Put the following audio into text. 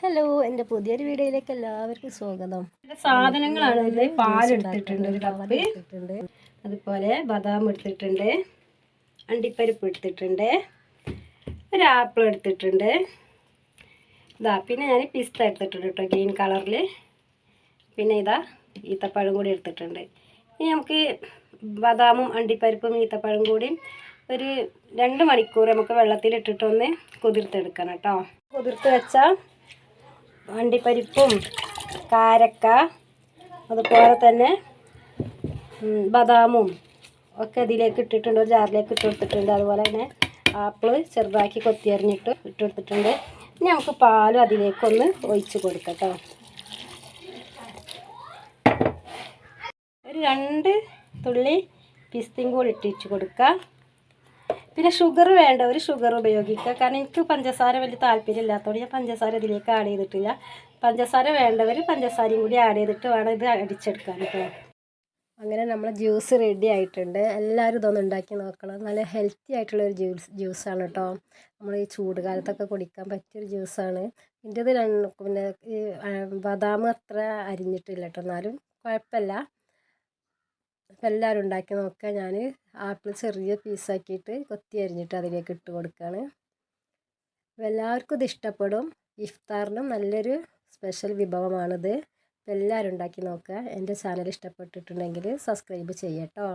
Hello എന്റെ പുതിയൊരു വീഡിയോയിലേക്ക് എല്ലാവർക്കും സ്വാഗതം. സാധനങ്ങളാണ് പാലെടുത്തിട്ടുണ്ട് പാൽ എടുത്തിട്ടുണ്ട് ഒരു കപ്പ് എടുത്തിട്ടുണ്ട്. അതുപോലെ ബദാം എടുത്തിട്ടുണ്ട് അണ്ടിപ്പരിപ്പ് എടുത്തിട്ടുണ്ട് ഒരു ആപ്പിൾ എടുത്തിട്ടുണ്ട്. ഇതാ പിന്നെ ഞാൻ പിസ്ത എടുത്തിട്ടുണ്ട് കേട്ടോ ഗ്രീൻ കളറിൽ. പിന്നെ ഇതാ ഈത്തപ്പഴം കൂടി എടുത്തിട്ടുണ്ട്. ഇനി നമുക്ക് ബദാമും അണ്ടിപ്പരിപ്പും ഈത്തപ്പഴം കൂടി ഒരു രണ്ട് മണിക്കൂർ നമുക്ക് വെള്ളത്തിലിട്ടിട്ടൊന്ന് കുതിർത്തെടുക്കണം കേട്ടോ. കുതിർത്ത് വെച്ചാൽ അണ്ടിപ്പരിപ്പും കാരക്ക അതുപോലെ തന്നെ ബദാമും ഒക്കെ ഇതിലേക്ക് ഇട്ടിട്ടുണ്ട്. ഒരു ജാറിലേക്ക് ഇട്ട് കൊടുത്തിട്ടുണ്ട്. അതുപോലെ തന്നെ ആപ്പിൾ ചെറുതാക്കി കൊത്തിയരിഞ്ഞിട്ട് ഇട്ട് കൊടുത്തിട്ടുണ്ട്. ഇനി നമുക്ക് പാലും അതിലേക്കൊന്ന് ഒഴിച്ച് കൊടുക്കാം ഒരു രണ്ട് തുള്ളി പിസ്തയും കൂടി ഇട്ടിച്ച് കൊടുക്കുക പിന്നെ ഷുഗർ വേണ്ട ഒരു ഷുഗർ ഉപയോഗിക്കുക. കാരണം എനിക്ക് പഞ്ചസാര വലിയ താല്പര്യം ഇല്ലാത്തതുകൊണ്ട് ഞാൻ പഞ്ചസാര ഇതിലേക്ക് ആഡ് ചെയ്തിട്ടില്ല. പഞ്ചസാര വേണ്ടവർ പഞ്ചസാരയും കൂടി ആഡ് ചെയ്തിട്ട് വേണം ഇത് അടിച്ചെടുക്കാൻ കേട്ടോ അങ്ങനെ നമ്മൾ ജ്യൂസ് റെഡി ആയിട്ടുണ്ട്. എല്ലാവരും ഇതൊന്ന് ഉണ്ടാക്കി നോക്കണം. നല്ല ഹെൽത്തി ആയിട്ടുള്ള ഒരു ജ്യൂസ് ജ്യൂസാണ് കേട്ടോ നമ്മൾ ഈ ചൂട് കാലത്തൊക്കെ കുടിക്കാൻ പറ്റിയൊരു ജ്യൂസാണ് ഇതിന്റെത് രണ്ട് പിന്നെ ഈ ബദാം അത്ര അരിഞ്ഞിട്ടില്ല കേട്ടോ എന്നാലും കുഴപ്പമില്ല. അപ്പം എല്ലാവരും ഉണ്ടാക്കി നോക്കുക. ഞാൻ ആപ്പിൾ ചെറിയ പീസാക്കിയിട്ട് കൊത്തി അരിഞ്ഞിട്ട് അതിലേക്ക് ഇട്ട് കൊടുക്കുകയാണ്. അപ്പോൾ എല്ലാവർക്കും ഇത് ഇഷ്ടപ്പെടും. ഇഫ്താറിനും നല്ലൊരു സ്പെഷ്യൽ വിഭവമാണിത്. അപ്പോൾ എല്ലാവരും ഉണ്ടാക്കി നോക്കുക. എന്റെ ചാനൽ ഇഷ്ടപ്പെട്ടിട്ടുണ്ടെങ്കിൽ സബ്സ്ക്രൈബ് ചെയ്യട്ടോ